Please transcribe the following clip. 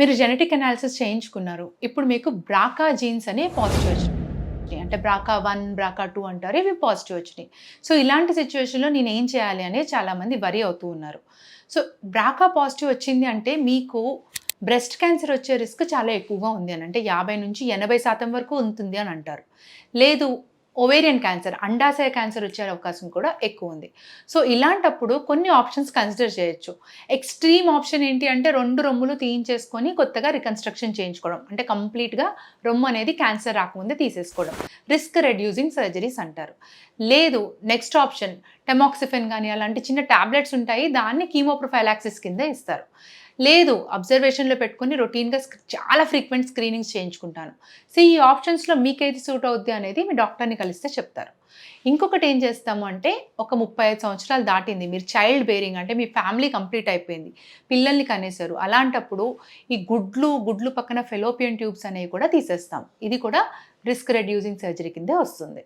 మీరు genetic analysis చేయించుకున్నారు. ఇప్పుడు మీకు బ్రాకా జీన్స్ అనే పాజిటివ్ వచ్చినాయి. అంటే బ్రాకా వన్ బ్రాకా టూ అంటారు ఇవి పాజిటివ్ వచ్చినాయి. సో ఇలాంటి సిచ్యువేషన్లో నేను ఏం చేయాలి అనేది చాలామంది వరి అవుతూ ఉన్నారు. సో బ్రాకా పాజిటివ్ వచ్చింది అంటే మీకు బ్రెస్ట్ క్యాన్సర్ వచ్చే రిస్క్ చాలా ఎక్కువగా ఉంది అని అంటే యాభై నుంచి ఎనభై శాతం వరకు ఉంటుంది అని అంటారు. లేదు ఒవేరియన్ క్యాన్సర్ అండాశయ క్యాన్సర్ వచ్చే అవకాశం కూడా ఎక్కువ ఉంది. సో ఇలాంటప్పుడు కొన్ని ఆప్షన్స్ కన్సిడర్ చేయొచ్చు. ఎక్స్ట్రీమ్ ఆప్షన్ ఏంటి అంటే రెండు రొమ్ములు తీయించేసుకొని కొత్తగా రికన్స్ట్రక్షన్ చేయించుకోవడం. అంటే కంప్లీట్గా రొమ్ము అనేది క్యాన్సర్ రాకముందే తీసేసుకోవడం. రిస్క్ రెడ్యూసింగ్ సర్జరీస్ అంటారు. లేదు నెక్స్ట్ ఆప్షన్ టెమాక్సిఫెన్ కానీ అలాంటి చిన్న టాబ్లెట్స్ ఉంటాయి. దాన్ని కీమోప్రొఫైలాక్సిస్ కింద ఇస్తారు. లేదు అబ్జర్వేషన్లో పెట్టుకుని రొటీన్గా చాలా ఫ్రీక్వెంట్ స్క్రీనింగ్స్ చేయించుకుంటాను. సో ఈ ఆప్షన్స్లో మీకు సూట్ అవుద్ది అనేది మీ డాక్టర్ని కలిస్తే చెప్తారు. ఇంకొకటి ఏం చేస్తాము అంటే ఒక ముప్పై ఐదు సంవత్సరాలు దాటింది. మీరు చైల్డ్ బేరింగ్ అంటే మీ ఫ్యామిలీ కంప్లీట్ అయిపోయింది. పిల్లల్ని కనేశారు. అలాంటప్పుడు ఈ గుడ్లు గుడ్లు పక్కన ఫెలోపియన్ ట్యూబ్స్ అనేవి కూడా తీసేస్తాం. ఇది కూడా రిస్క్ రెడ్యూసింగ్ సర్జరీ కిందే వస్తుంది.